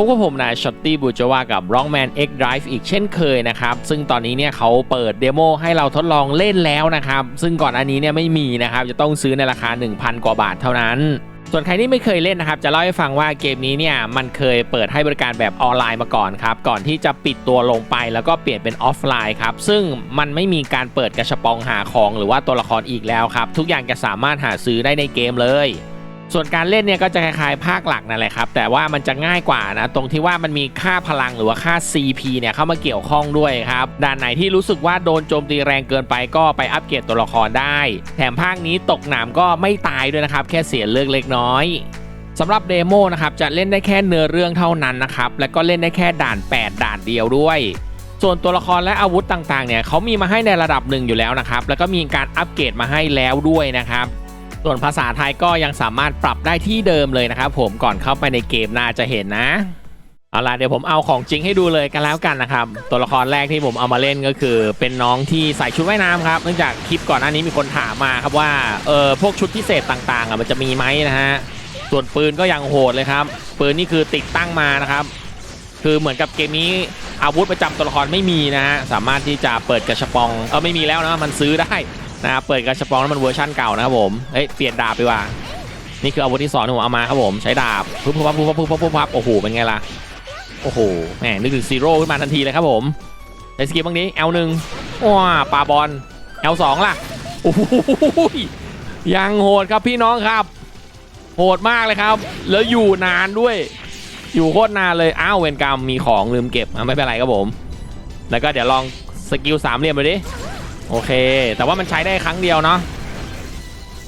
พบกับผมนายช็อตตี้บูจวากับ Rockman X Drive อีกเช่นเคยนะครับ ซึ่งตอนนี้เนี่ยเขาเปิดเดโมให้เราทดลองเล่นแล้วนะครับ ซึ่งก่อนอันนี้เนี่ยไม่มีนะครับ จะต้องซื้อในราคา 1,000 กว่าบาทเท่านั้น ส่วนใครที่ไม่เคยเล่นนะครับ จะเล่าให้ฟังว่าเกมนี้เนี่ยมันเคยเปิดให้บริการแบบออนไลน์มาก่อนครับ ก่อนที่จะปิดตัวลงไปแล้วก็เปลี่ยนเป็นออฟไลน์ครับ ซึ่งมันไม่มีการเปิดกระชปองหาของหรือว่าตัวละครอีกแล้วครับ ทุกอย่างจะสามารถหาซื้อได้ในเกมเลย ส่วนการเล่นเนี่ยก็จะคล้ายๆ ภาคหลักนั่นแหละครับ แต่ว่ามันจะง่ายกว่านะ ตรงที่ว่ามันมีค่าพลังหรือว่าค่า CP เนี่ยเข้ามาเกี่ยวข้องด้วยครับด่านไหนที่รู้สึกว่าโดนโจมตีแรงเกินไปก็ไปอัปเกรดตัวละครได้ แถมภาคนี้ตกหนามก็ไม่ตายด้วยนะครับ แค่เสียเลือกเล็กน้อยสำหรับเดโมนะครับจะเล่นได้แค่เนื้อเรื่องเท่านั้นนะครับ และก็เล่นได้แค่ด่าน 8 ด่านเดียวด้วย ส่วนตัวละครและอาวุธต่างๆเนี่ยเขามีมาให้ในระดับหนึ่งอยู่แล้วนะครับ แล้วก็มีการอัปเกรดมาให้แล้วด้วยนะครับ ส่วนภาษาไทยก็ยังสามารถปรับได้ที่เดิมเลยนะครับผมก่อนเข้าไปในเกมน่าจะเห็นนะเอาล่ะเดี๋ยวผมเอาของจริงให้ดูเลยกันแล้วกันนะครับ ตัวละครแรกที่ผมเอามาเล่นก็คือ เป็นน้องที่ใส่ชุดว่ายน้ำครับเนื่องจากคลิปก่อนหน้านี้มีคนถามมาครับว่าเออพวกชุดพิเศษต่างๆอะมันจะมีไหมนะฮะส่วนปืนก็ยังโหดเลยครับ ปืนนี่คือติดตั้งมานะครับ คือเหมือนกับเกมนี้อาวุธประจำตัวละครไม่มีนะฮะสามารถที่จะเปิดกระชปองเออไม่มีแล้วนะมันซื้อได้ นะครับเปิดกระชับปองแล้วมันเวอร์ชั่นเก่านะครับผมเฮ้ยเปลี่ยนดาบไปว่า นี่คืออาวุธที่สองผมเอามาครับผมใช้ดาบปุ๊บปุ๊บปุ๊บปุ๊บปุ๊บปุ๊บปุ๊บโอ้โหเป็นไงล่ะโอ้โหแหมนึกถึงซีโร่ขึ้นมาทันทีเลยครับผมในสกิลบ้างนี้ L หนึ่งว้าปาบอล L สองล่ะโอ้โหยังโหดครับพี่น้องครับ โหดมากเลยครับ แล้วอยู่นานด้วย อยู่โคตรนานเลยอ้าวเวนกรรมมีของลืมเก็บไม่เป็นไรครับผม แล้วก็เดี๋ยวลองสกิลสามเหลี่ยมไปดิ โอเค แต่ว่ามันใช้ได้ครั้งเดียวเนาะ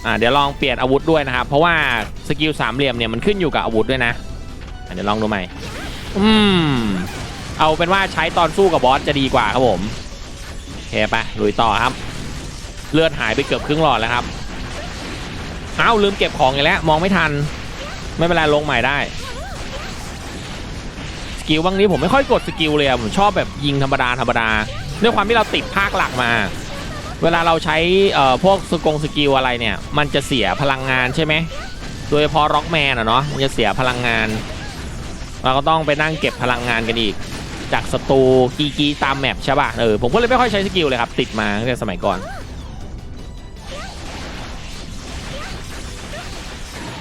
อ่าเดี๋ยวลองเปลี่ยนอาวุธด้วยนะครับ เพราะว่าสกิลสามเหลี่ยมเนี่ยมันขึ้นอยู่กับอาวุธด้วยนะเดี๋ยวลองดูใหม่อืมเอาเป็นว่าใช้ตอนสู้กับบอสจะดีกว่าครับผมโอเคไปลุยต่อครับ เลือดหายไปเกือบครึ่งหลอดแล้วครับอ้าวลืมเก็บของอีกแล้วมองไม่ทัน ไม่เป็นไรลงใหม่ได้สกิลบางนี้ผมไม่ค่อยกดสกิลเลยอะผมชอบแบบยิงธรรมดาธรรมดาด้วยความที่เราติดภาคหลักมา เวลาเราใช้เอ่อพวกสกงสกิลอะไรเนี่ย มันจะเสียพลังงานใช่ไหมโดยเฉพาะร็อกแมนอะเนาะมันจะเสียพลังงาน เราก็ต้องไปนั่งเก็บพลังงานกันอีก จากศัตรูกีกีตามแมปใช่ป่ะเออผมก็เลยไม่ค่อยใช้สกิลเลยครับ ติดมาตั้งแต่สมัยก่อน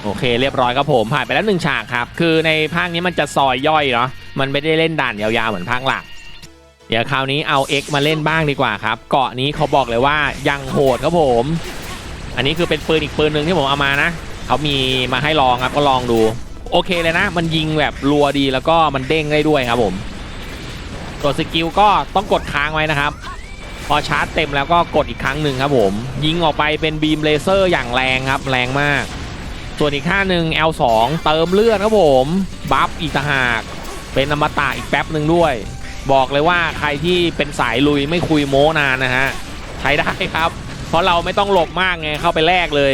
โอเคเรียบร้อยครับผม ผ่านไปแล้วหนึ่งฉากครับ คือในภาคนี้มันจะซอยย่อยเนาะมันไม่ได้เล่นด่านยาวๆเหมือนภาคหลัก เดี๋ยวคราวนี้เอา X มาเล่นบ้างดีกว่าครับ เกาะนี้เขาบอกเลยว่ายังโหดครับผม อันนี้คือเป็นปืนอีกปืนหนึ่งที่ผมเอามานะเขามีมาให้ลองครับก็ลองดู โอเคเลยนะ มันยิงแบบรัวดีแล้วก็มันเด้งได้ด้วยครับผมตัวสกิลก็ต้องกดค้างไว้นะครับ พอชาร์จเต็มแล้วก็กดอีกครั้งหนึ่งครับผม ยิงออกไปเป็นบีมเลเซอร์อย่างแรงครับแรงมาก ส่วนอีกค่าหนึ่ง L2 เติมเลือดครับผม บัฟอีกหาก เป็นอมตะอีกแป๊บหนึ่งด้วย บอกเลยว่าใครที่เป็นสายลุยไม่คุยโม้นานนะฮะใช้ได้ครับ เพราะเราไม่ต้องหลบมากไงเข้าไปแลกเลย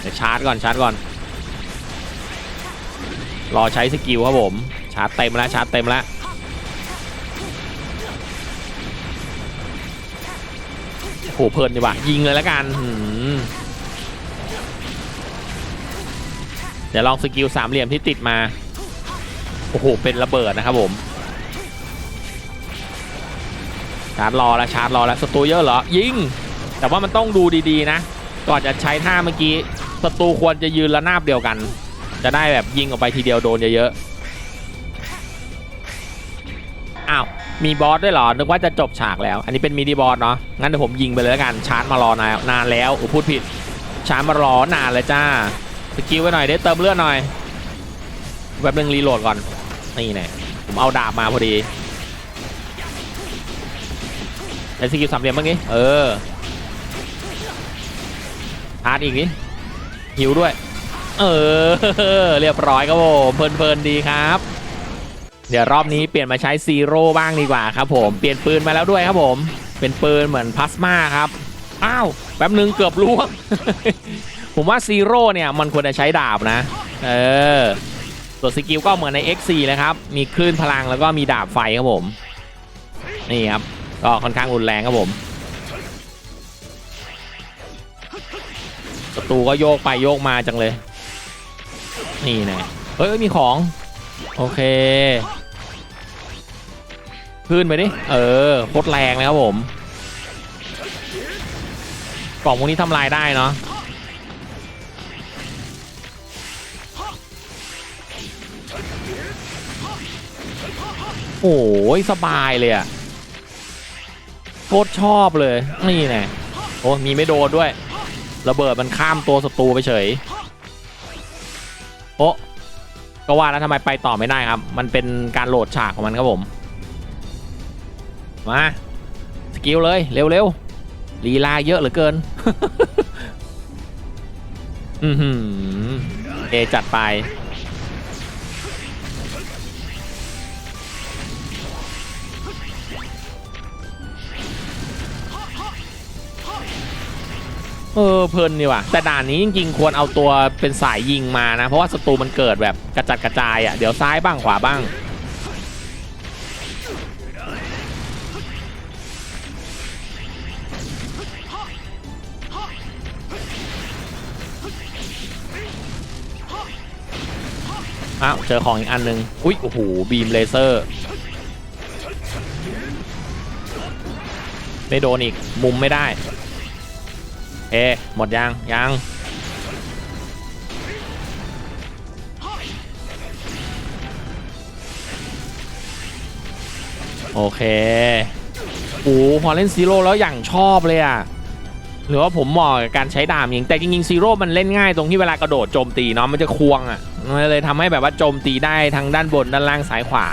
เดี๋ยวชาร์จก่อนชาร์จก่อน รอใช้สกิลครับผม ชาร์จเต็มแล้วชาร์จเต็มแล้วโอ้โหเพลินดีว่ะยิงเลยแล้วกันเดี๋ยวลองสกิลสามเหลี่ยมที่ติดมา โอ้โห เป็นระเบิดนะครับผมาร์จรอแล้วชาร์จรอแล้วศัตรูเยอะเหรอยิง แต่ว่ามันต้องดูดีๆนะ ก่อนจะใช้ท่าเมื่อกี้ศัตรูควรจะยืนระนาบเดียวกัน จะได้แบบยิงออกไปทีเดียวโดนเยอะๆอ้าวมีบอสด้วยเหรอ นึกว่าจะจบฉากแล้ว อันนี้เป็นมินิบอสเนาะ งั้นเดี๋ยวผมยิงไปเลยแล้วกัน ชาร์จมารอนานนานแล้วโอ้พูดผิด ชาร์จมารอนานเลยจ้า สกิลไว้หน่อยได้เติมเลือดหน่อยแป๊บนึงรีโหลดก่อน นี่แน่ผมเอาดาบมาพอดี ไอ้สกิลสามเหลี่ยมเมื่อกี้เออชาร์จอีกนิหิวด้วย เออ เรียบร้อยครับผมเพลินๆดีครับ เดี๋ยวรอบนี้เปลี่ยนมาใช้ซีโร่บ้างดีกว่าครับผมเปลี่ยนปืนมาแล้วด้วยครับผม เป็นปืนเหมือนพลาสมาครับอ้าวแป๊บนึงเกือบล่วงผมว่าซีโร่เนี่ยมันควรจะใช้ดาบนะ เออตัวสกิลก็เหมือนใน X4 เลยครับ มีคลื่นพลังแล้วก็มีดาบไฟครับผม นี่ครับ ก็ค่อนข้างรุนแรงครับผมศัตรูก็โยกไปโยกมาจังเลย นี่นะเฮ้ยมีของ โอเคขึ้นไปดิเออโคตรแรงเลยครับผมกล่องพวกนี้ทำลายได้เนาะโอ้ยสบายเลยอะ โคตรชอบเลย นี่แน่โอ้มีไม่โดนด้วย ระเบิดมันข้ามตัวศัตรูไปเฉย โอ้ก็ว่าแล้วทำไมไปต่อไม่ได้ครับ มันเป็นการโหลดฉากของมันครับผม มา สกิลเลย เร็วๆลีลาเยอะเหลือเกิน อือหือเอจัดไป เออเพลินนี่ว่ะแต่ด่านนี้จริงๆควรเอาตัวเป็นสายยิงมานะ เพราะว่าศัตรูมันเกิดแบบกระจัดกระจายอะเดี๋ยวซ้ายบ้างขวาบ้างอ้าวเจอของอีกอันหนึงอุ๊ยโอ้โหบีมเลเซอร์ไม่โดนอีกมุมไม่ได้ เอหมดยังยังโอเคโอ้พอเล่นซีโร่แล้วอย่างชอบเลยอะหรือว่าผมเหมาะกับการใช้ดาบยิงแต่จริงๆซีโร่มันเล่นง่ายตรงที่เวลากระโดดโจมตีเนาะมันจะควงอะมันเลยทำให้แบบว่าโจมตีได้ทั้งด้านบนด้านล่างซ้ายขวา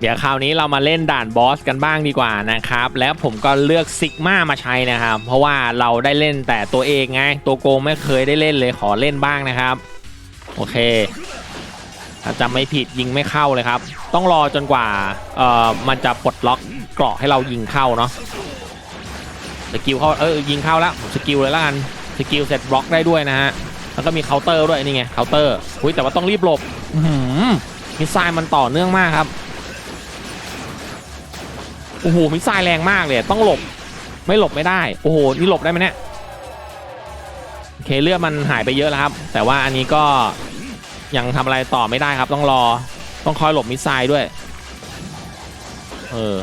เดี๋ยวคราวนี้เรามาเล่นด่านบอสกันบ้างดีกว่านะครับ แล้วผมก็เลือกซิกมามาใช้นะครับ เพราะว่าเราได้เล่นแต่ตัวเองไง ตัวโกงไม่เคยได้เล่นเลยขอเล่นบ้างนะครับ โอเค ถ้าจำไม่ผิดยิงไม่เข้าเลยครับ ต้องรอจนกว่าเอ่อมันจะปลดล็อกเกราะให้เรายิงเข้าเนาะสกิลเข้าเออยิงเข้าแล้วสกิลเลยละกันสกิลเสร็จบล็อกได้ด้วยนะฮะแล้วก็มีเคาน์เตอร์ด้วยนี่ไงเคาน์เตอร์อุ้ยแต่ว่าต้องรีบหลบหือมิสไซล์มันต่อเนื่องมากครับ โอ้โหมิสไซล์แรงมากเลยต้องหลบไม่หลบไม่ได้ โอ้โหนี่หลบได้ไหมเนี่ยโอเคเลือดมันหายไปเยอะแล้วครับ แต่ว่าอันนี้ก็ยังทำอะไรต่อไม่ได้ครับ ต้องรอต้องคอยหลบมิสไซล์ด้วยเออ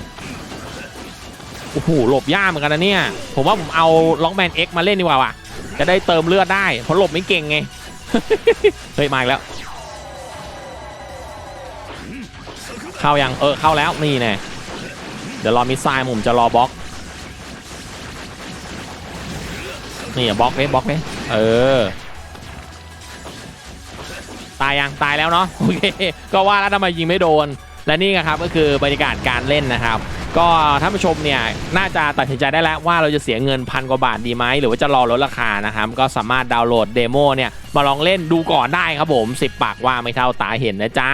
โอ้โหหลบยากเหมือนกันนะเนี่ย ผมว่าผมเอาล็อกแมนเอ็กมาเล่นดีกว่าว่ะจะได้เติมเลือดได้เพราะหลบไม่เก่งไงเฮ้ยมาอีกแล้ว เข้ายังเออเข้าแล้วนี่แน่ ดี๋ยวรอมิสไซล์ผมจะรอบล็อก นี่อะบล็อกเลยบล็อกเลยเออ ตายยังตายแล้วเนาะโอเคก็ว่าแล้วทำไมยิงไม่โดน และนี่นะครับก็คือบรรยากาศการเล่นนะครับ ก็ท่านผู้ชมเนี่ยน่าจะตัดสินใจได้แล้วว่าเราจะเสียเงินพันกว่าบาทดีไหมหรือว่าจะรอลดราคานะครับก็สามารถดาวน์โหลดเดโมเนี่ยมาลองเล่นดูก่อนได้ครับผม 10 ปากว่าไม่เท่าตาเห็นนะจ๊ะ